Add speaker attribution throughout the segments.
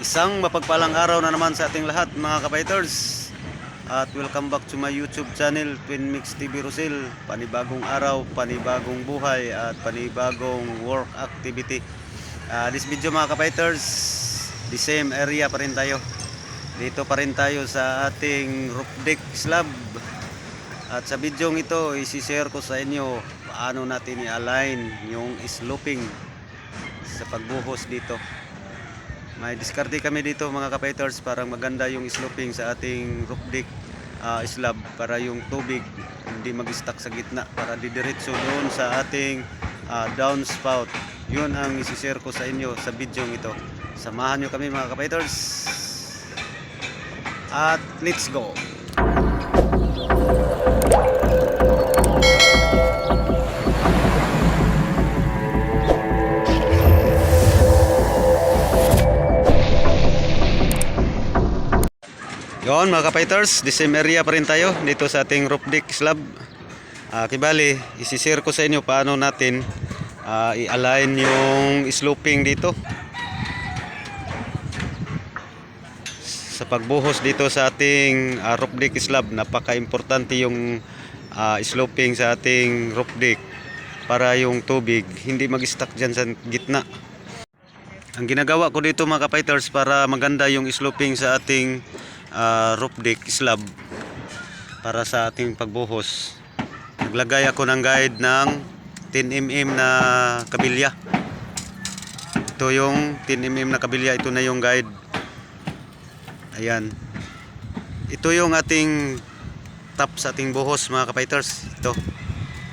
Speaker 1: Isang mapagpalang araw na naman sa ating lahat mga kapiters. At welcome back to my YouTube channel, Twin Mix TV Rosel. Panibagong araw, panibagong buhay at panibagong work activity. Ah, this video mga kapiters, the same area pa rin tayo. Dito pa rin tayo sa ating roof deck slab. At sa video ito, isi-share ko sa inyo paano natin i-align yung sloping sa pagbuhos dito. May diskarte kami dito mga kapiters para maganda yung sloping sa ating roof deck ah, slab para yung tubig hindi mag-stuck sa gitna para didiretso doon sa ating ah, downspout. Yun ang isi-share ko sa inyo sa video ito. Samahan nyo kami mga kapiters. At let's go! Yon mga kapiters, the same area pa rin tayo dito sa ating roof deck slab. Ah, kibali, isi-share ko sa inyo paano natin ah, i-align yung sloping dito. Sa pagbuhos dito sa ating ah, roof deck slab, napaka-importante yung ah, sloping sa ating roof deck para yung tubig hindi mag-stuck dyan sa gitna. Ang ginagawa ko dito mga kapiters para maganda yung sloping sa ating ah, roof deck slab para sa ating pagbuhos. Naglagay ako ng guide ng 10mm na kabilya. Ito yung 10mm na kabilya, ito na yung guide. Ayan. Ito yung ating top sa ating buhos mga kapiters. Ito.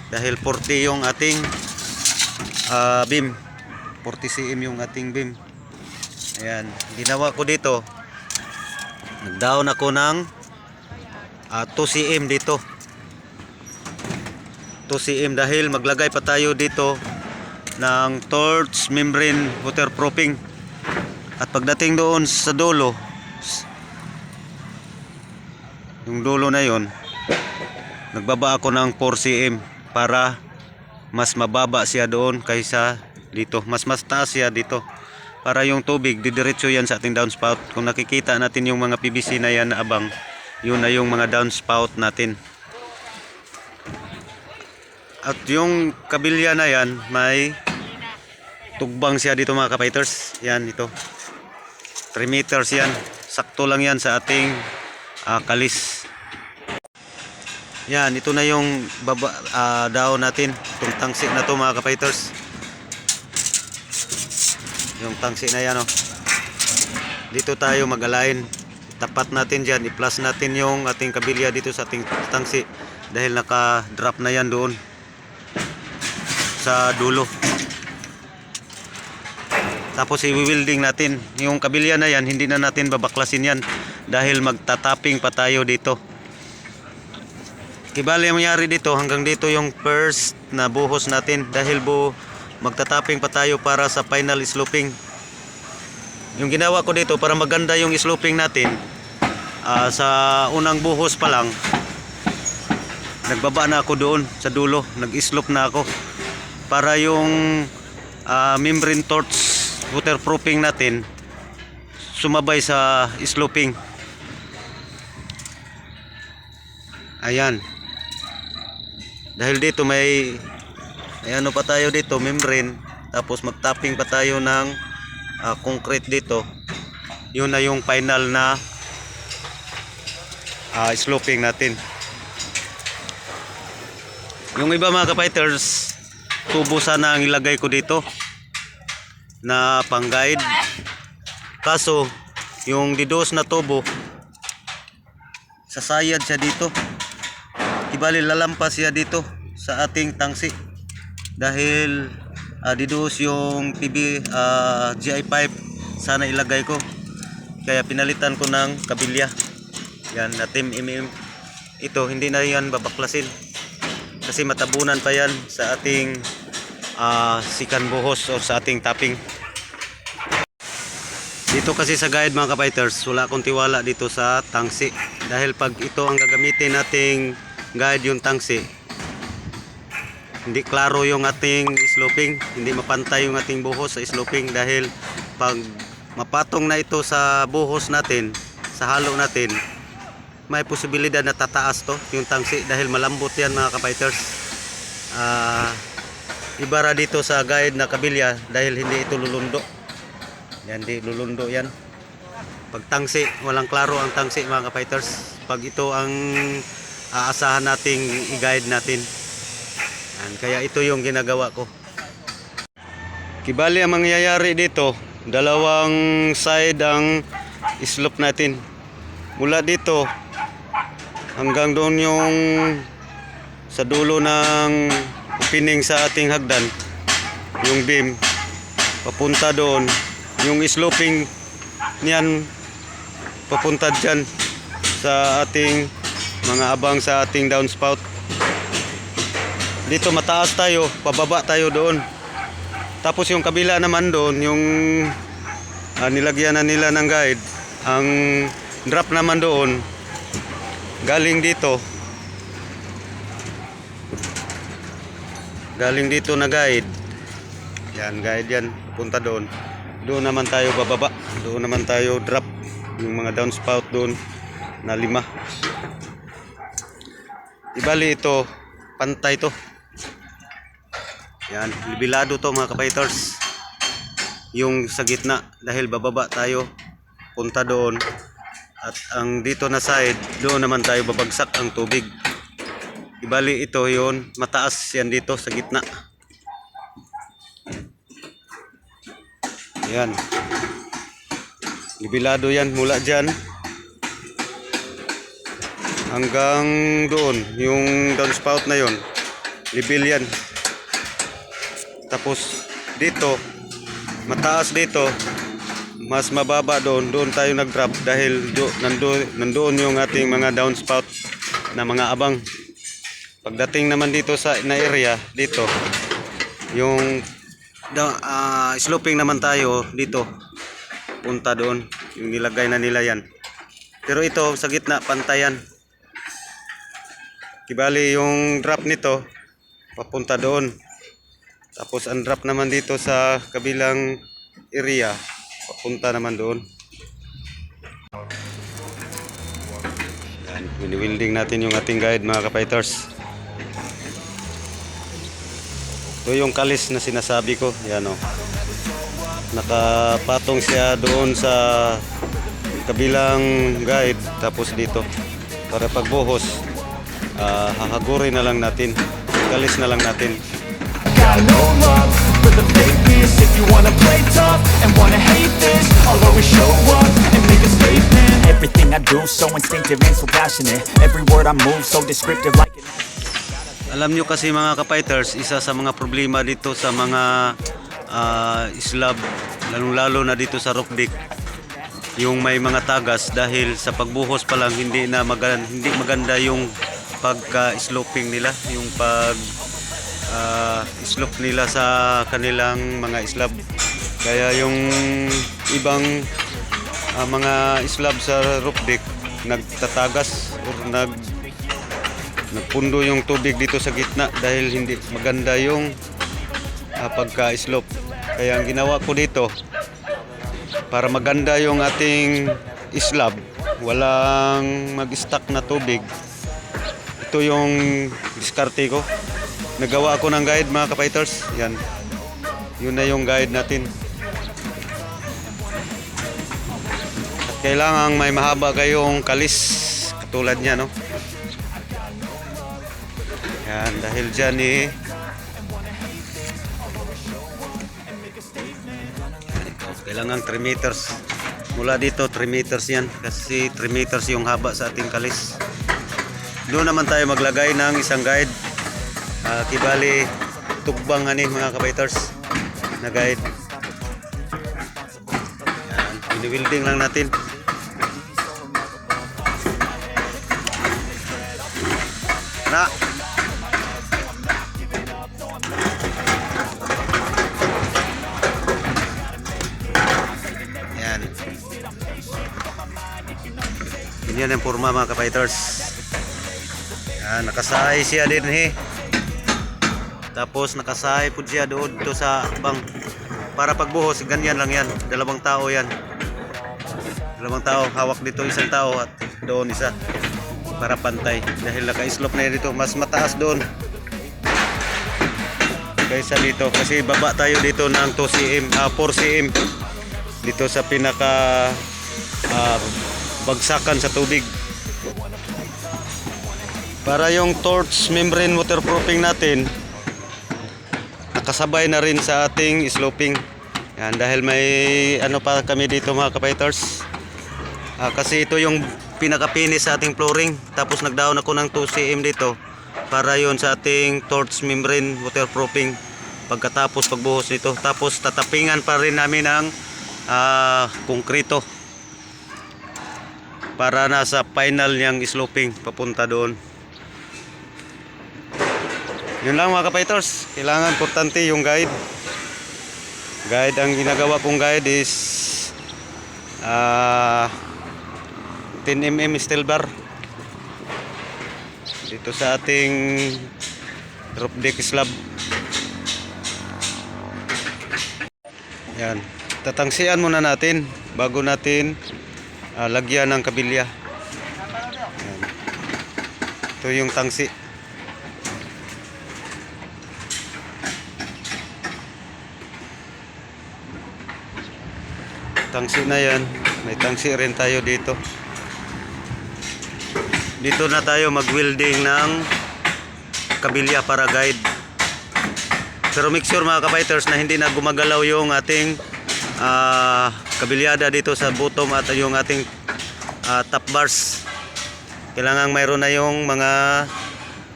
Speaker 1: Dahil 40 yung ating ah, beam. 40 cm yung ating beam. Ayan. Ginawa ko dito. Nag-down ako ng ah, 2 cm dito. 2 cm dahil maglagay pa tayo dito ng torch membrane waterproofing. At pagdating doon sa dulo, yung dulo na yon, nagbaba ako ng 4 cm para mas mababa siya doon kaysa dito. Mas mas taas siya dito. Para yung tubig, didiretso yan sa ating downspout. Kung nakikita natin yung mga PVC na yan na abang, yun na yung mga downspout natin. At yung kabilya na yan, may tugbang siya dito mga kapiters. Yan, ito. 3 meters yan. Sakto lang yan sa ating ah, kalis. Yan, ito na yung baba, ah, daw natin. Itong tangsi na to mga kapiters. Yung tangsi na yan, oh. Dito tayo mag-align. Tapat natin dyan. I-plus natin yung ating kabilya dito sa ating tangsi. Dahil naka-drop na yan doon. Sa dulo. Tapos i-welding natin. Yung kabilya na yan, hindi na natin babaklasin yan. Dahil magtatapping pa tayo dito. Kibali ang mangyari dito, hanggang dito yung first na buhos natin. Dahil bu magtatapping pa tayo para sa final sloping. Yung ginawa ko dito para maganda yung sloping natin, ah, sa unang buhos pa lang, nagbaba na ako doon sa dulo, nag-slope na ako. Para yung ah, membrane torch waterproofing natin sumabay sa sloping. Ayan. Dahil dito may may ano pa tayo dito, membrane. Tapos magtapping pa tayo ng ah, concrete dito. Yun na yung final na ah, sloping natin. Yung iba mga kapiters, tubo sana ang ilagay ko dito na pang guide. Kaso, yung didos na tubo, sasayad siya dito. Ibali lalampas siya dito sa ating tangsi dahil uh, didos yung PB ah, GI pipe sana ilagay ko. Kaya pinalitan ko ng kabilya. Yan na team mm ito hindi na yan babaklasin. Kasi matabunan pa yan sa ating ah, sikan buhos o sa ating tapping dito kasi sa guide mga kapiters wala akong tiwala dito sa tangsi. Dahil pag ito ang gagamitin nating guide yung tangsi hindi klaro yung ating sloping hindi mapantay yung ating buhos sa sloping dahil pag mapatong na ito sa buhos natin, sa halo natin, may posibilidad na tataas to yung tangsi dahil malambot yan mga kapiters. Ah, ibara dito sa guide na kabilya dahil hindi ito lulundo. Yan, di lulundo yan. Pag tangsi, walang klaro ang tangsi mga kapiters. Pag ito ang aasahan nating i-guide natin. Yan, kaya ito yung ginagawa ko. Kibali ang mangyayari dito, dalawang side ang slope natin. Mula dito hanggang doon yung sa dulo ng opening sa ating hagdan, yung beam, papunta doon. Yung sloping niyan, papunta dyan sa ating mga abang sa ating downspout. Dito mataas tayo, pababa tayo doon. Tapos yung kabila naman doon, yung ah, nilagyan na nila ng guide, ang drop naman doon, galing dito, galing dito na guide, yan guide yan, punta doon. Doon naman tayo bababa, doon naman tayo drop, yung mga downspout doon na lima. Ibali ito, pantay to. Yan, bilado to mga kapiters. Yung sa gitna dahil bababa tayo punta doon at ang dito na side doon naman tayo babagsak ang tubig. Ibali ito yon mataas yan dito sa gitna. Yan. Libilado yan mula dyan hanggang doon yung downspout na yon libil yan tapos dito, mataas dito, mas mababa doon, doon tayo nag-drop dahil do, nandoon, nandoon yung ating mga downspout na mga abang. Pagdating naman dito sa na area, dito, yung ah, sloping naman tayo dito, punta doon, yung nilagay na nila yan. Pero ito, sa gitna, pantayan. Kibali yung drop nito, papunta doon. Tapos drop naman dito sa kabilang area, papunta naman doon. Yan, wini-wielding natin yung ating guide mga kapiters. Ito yung kalis na sinasabi ko, yan o. Nakapatong siya doon sa kabilang guide, tapos dito. Para pagbuhos, ah, hahagurin na lang natin. Kalis na lang natin.
Speaker 2: Got no love for the fakeness If you wanna play tough and wanna hate this I'll always show up and make a statement. Everything I do so instinctive and so passionate. Every word I move so descriptive like an
Speaker 1: Alam nyo kasi mga kapiters, isa sa mga problema dito sa mga ah, slab, lalong-lalo na dito sa rock deck, yung may mga tagas dahil sa pagbuhos pa lang hindi na maganda, hindi maganda yung pagka-sloping nila, yung pag ah, slope nila sa kanilang mga slab. Kaya yung ibang ah, mga slab sa roof deck nagtatagas or nag nagpundo yung tubig dito sa gitna dahil hindi maganda yung ah, pagka-slope. Kaya ang ginawa ko dito para maganda yung ating slab, walang mag-stack na tubig. Ito yung diskarte ko. Nagawa ako ng guide mga kapiters. Yan. Yun na yung guide natin. At kailangan may mahaba kayong kalis katulad niya no. Yan, dahil dyan eh. Kailangan 3 meters. Mula dito 3 meters yan. Kasi 3 meters yung haba sa ating kalis. Doon naman tayo maglagay ng isang guide. Ah, kibali tukbang ani mga kabaiters na guide. Yan, binibuilding lang natin. Na. Yan. Yan yung forma mga kapiters. Yan, nakasahay siya din he. Tapos nakasahay po siya doon to sa bang para pagbuhos ganyan lang yan dalawang tao yan Dalawang tao, hawak dito isang tao at doon isa para pantay. Dahil naka-slope na dito, mas mataas doon kaysa dito. Kasi baba tayo dito ng 2 cm, ah, 4 cm dito sa pinaka ah, bagsakan sa tubig. Para yung torch membrane waterproofing natin, nakasabay na rin sa ating sloping. Yan, dahil may ano pa kami dito mga kapiters. Ah, kasi ito yung pinakapinis sa ating flooring. Tapos nagdaon ako ng 2 cm dito para yon sa ating torch membrane waterproofing pagkatapos pagbuhos nito. Tapos tatapingan pa rin namin ng ah, konkrito para nasa final niyang sloping papunta doon. Yun lang mga kapiters. Kailangan importante yung guide. Guide ang ginagawa kong guide is ah 10mm steel bar dito sa ating roof deck slab yan tatangsian muna natin bago natin ah, lagyan ng kabilya yan. ito yung tangsi tangsi na yan. May tangsi rin tayo dito. Dito na tayo mag welding ng kabilya para guide. Pero make sure mga kapiters na hindi na gumagalaw yung ating ah, kabilyada dito sa bottom at yung ating ah, top bars. Kailangan mayroon na yung mga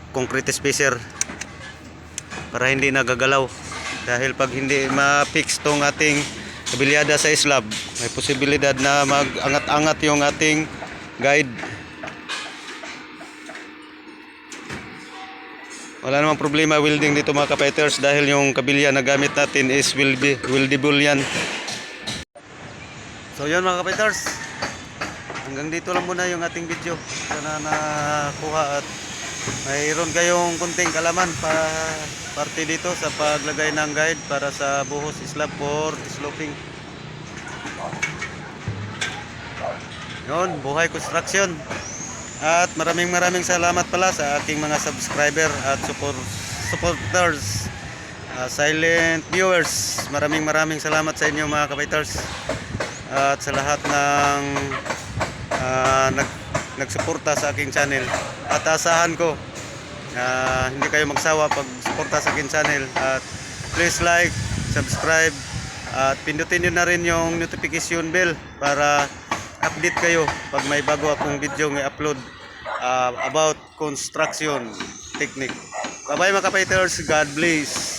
Speaker 1: concrete spacer para hindi nagagalaw. Dahil pag hindi ma-fix tong ating kabilyada sa slab may posibilidad na mag-angat-angat yung ating guide. Wala namang problema welding dito mga kapiters dahil yung kabilya na gamit natin is weldi, weldable yan. So yun mga kapiters hanggang dito lang muna yung ating video. Sana nakuha at mayroon kayong kunting kalaman para parte dito sa paglagay ng guide para sa buhos slab for sloping yun buhay construction at maraming maraming salamat pala sa aking mga subscriber at support, supporters, uh, silent viewers. Maraming maraming salamat sa inyo mga kapiters. At sa lahat ng uh, nag, nagsuporta sa aking channel. At asahan ko na hindi kayo magsawa pag suporta sa aking channel. At please like, subscribe, at pindutin nyo na rin yung notification bell para update kayo pag may bago akong video ng upload uh, about construction technique. Bye bye mga kapiters. God bless.